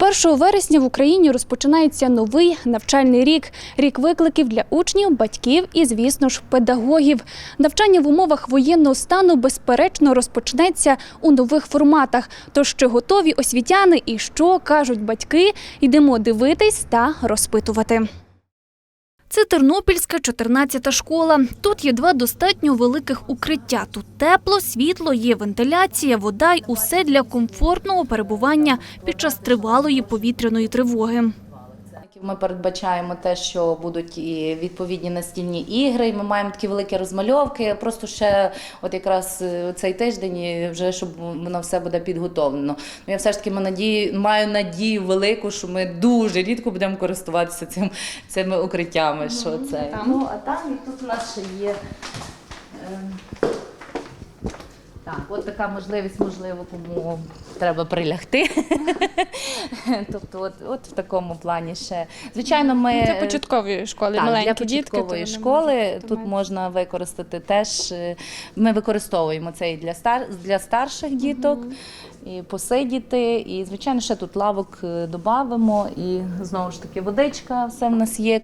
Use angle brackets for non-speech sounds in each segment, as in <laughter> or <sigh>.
1 вересня в Україні розпочинається новий навчальний рік. Рік викликів для учнів, батьків і, звісно ж, педагогів. Навчання в умовах воєнного стану безперечно розпочнеться у нових форматах. Тож чи готові освітяни і що кажуть батьки, йдемо дивитись та розпитувати. Це Тернопільська 14-та школа. Тут є два достатньо великих укриття. Тут тепло, світло, є вентиляція, вода й усе для комфортного перебування під час тривалої повітряної тривоги. Ми передбачаємо те, що будуть і відповідні настільні ігри. і Ми маємо такі великі розмальовки. Просто ще, от якраз е, цей тиждень, вже щоб воно все буде підготовлено. Ну я все ж таки маю надію, маю надію велику, що ми дуже рідко будемо користуватися цим цими укриттями. Що це ну а там і тут у нас ще є. ем, Так, от така можливість, можливо, кому треба прилягти. <laughs> тобто, от, от в такому плані ще. Звичайно, ми Для початкової школи так, маленькі для дітки. початкової вони школи тут можна використати теж. е, Ми використовуємо це і для стар для старших діток. І посидіти, і звичайно, ще тут лавок е, додамо, і знову ж таки водичка, все в нас є.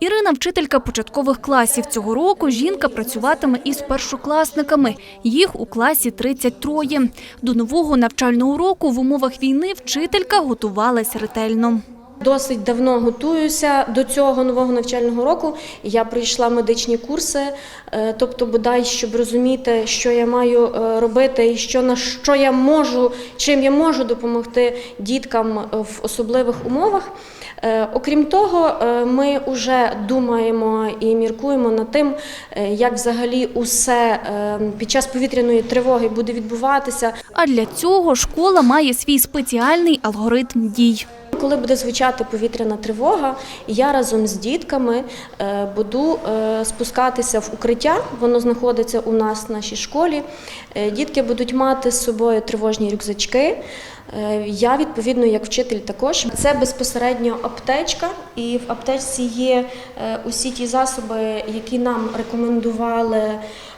Ірина, вчителька початкових класів. Цього року жінка працюватиме із першокласниками. Їх у класі 33. До нового навчального року в умовах війни вчителька готувалась ретельно. Досить давно готуюся до цього нового навчального року. Я пройшла медичні курси, е, тобто, бодай, щоб розуміти, що я маю е, робити і що на що я можу, чим я можу допомогти діткам е, в особливих умовах. Окрім того, ми вже думаємо і міркуємо над тим, як взагалі усе під час повітряної тривоги буде відбуватися. А для цього школа має свій спеціальний алгоритм дій. Коли буде звучати повітряна тривога, я разом з дітками е, буду е, спускатися в укриття. Воно знаходиться у нас в нашій школі. Е, Дітки будуть мати з собою тривожні рюкзачки. Е, Я відповідно як вчитель також. Це безпосередньо аптечка, і в аптечці є е, усі ті засоби, які нам рекомендували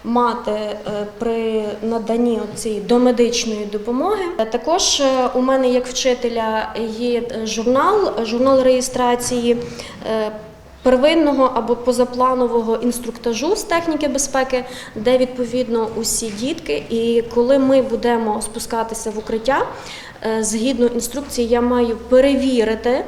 мати е, при наданні цієї домедичної допомоги. Також у мене як вчителя є журнал, журнал реєстрації. Первинного або позапланового інструктажу з техніки безпеки, де відповідно усі дітки. І коли ми будемо спускатися в укриття, е, згідно інструкції, я маю перевірити, е,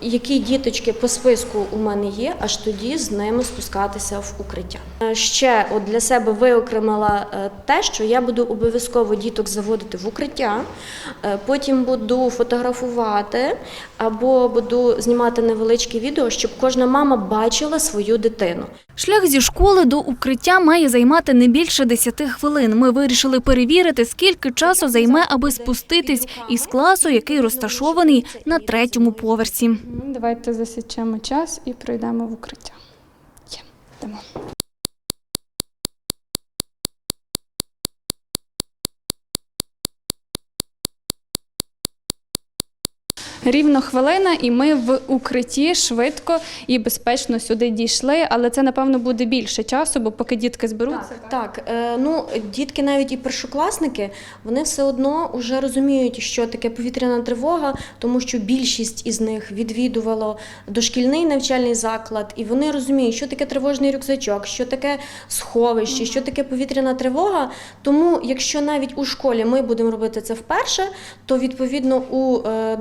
які діточки по списку у мене є, аж тоді з ними спускатися в укриття. Е, Ще от для себе виокремила е, те, що я буду обов'язково діток заводити в укриття, е, потім буду фотографувати або буду знімати невеличкі відео, щоб кожна мама бачила свою дитину. Шлях зі школи до укриття має займати не більше 10 хвилин. Ми вирішили перевірити, скільки часу займе, аби спуститись із класу, який розташований на третьому поверсі. Давайте засічемо час і пройдемо в укриття. Є, йдемо. Рівно хвилина, і ми в укритті швидко і безпечно сюди дійшли, але це, напевно, буде більше часу, бо поки дітки зберуться. Так, е, ну дітки, навіть і першокласники, вони все одно вже розуміють, що таке повітряна тривога, тому що більшість із них відвідувало дошкільний навчальний заклад, і вони розуміють, що таке тривожний рюкзачок, що таке сховище, що таке повітряна тривога. Тому, якщо навіть у школі ми будемо робити це вперше, то відповідно у е,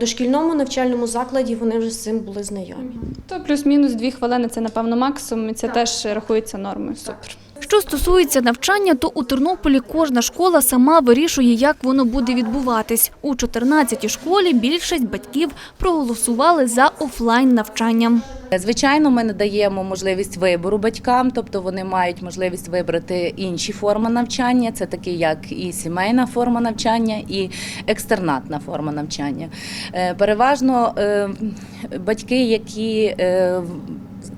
дошкільному навчальному закладі вони вже з цим були знайомі. То плюс-мінус дві хвилини це, напевно, максимум, і це теж рахується нормою. Супер. Що стосується навчання, то у Тернополі кожна школа сама вирішує, як воно буде відбуватись. У 14-й школі більшість батьків проголосували за офлайн навчання. Звичайно, ми надаємо можливість вибору батькам, тобто вони мають можливість вибрати інші форми навчання. Це такі, як і сімейна форма навчання, і екстернатна форма навчання. Е, Переважно е, батьки, які е,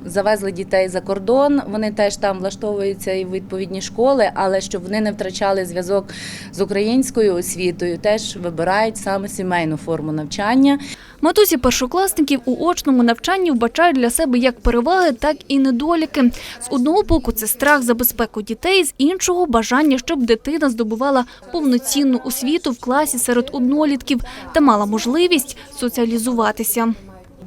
завезли дітей за кордон. Вони теж там влаштовуються і в відповідні школи, але щоб вони не втрачали зв'язок з українською освітою, теж вибирають саме сімейну форму навчання. Матусі першокласників у очному навчанні вбачають для себе як переваги, так і недоліки. З одного боку, це страх за безпеку дітей, з іншого бажання, щоб дитина здобувала повноцінну освіту в класі серед однолітків та мала можливість соціалізуватися.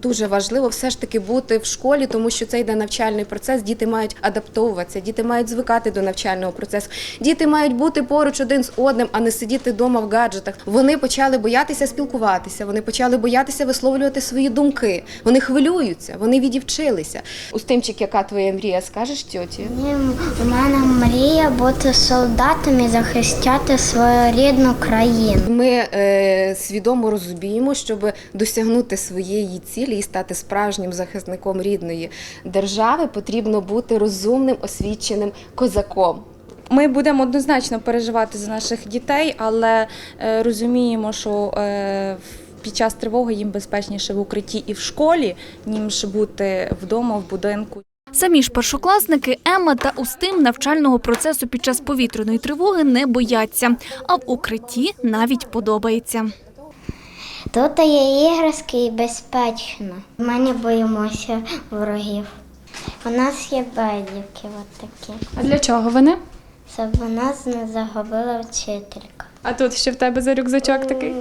Дуже важливо все ж таки бути в школі, тому що це йде навчальний процес. Діти мають адаптовуватися, діти мають звикати до навчального процесу. Діти мають бути поруч один з одним, а не сидіти вдома в гаджетах. Вони почали боятися спілкуватися, вони почали боятися висловлювати свої думки. Вони хвилюються, вони відівчилися. Устимчик, яка твоя мрія, скажеш тьоті? У мене мрія бути солдатом і захищати свою рідну країну. Ми е, свідомо розуміємо, щоб досягнути своєї цілі і стати справжнім захисником рідної держави, потрібно бути розумним, освіченим козаком. Ми будемо однозначно переживати за наших дітей, але е, розуміємо, що е, під час тривоги їм безпечніше в укритті і в школі, ніж бути вдома в будинку. Самі ж першокласники Емма та Устим навчального процесу під час повітряної тривоги не бояться, а в укритті навіть подобається. Тут є іграшки і безпечно. Ми не боїмося ворогів. У нас є бедівки от такі, А для чого вони? щоб нас не загубила вчителька. А тут ще в тебе за рюкзачок такий.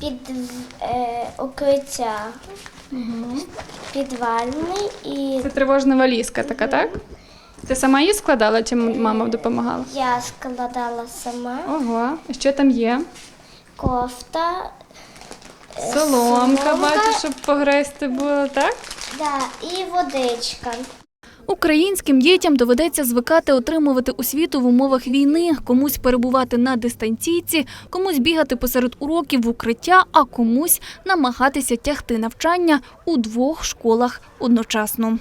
Під е, укриття підвальний і Це тривожна валізка така, так? Ти сама її складала чи мама допомагала? я складала сама Ого, а що там є? кофта. Соломка, бачу, щоб погрести було, так? Да, і водичка. Українським дітям доведеться звикати отримувати освіту в умовах війни, комусь перебувати на дистанційці, комусь бігати посеред уроків в укриття, а комусь намагатися тягти навчання у двох школах одночасно.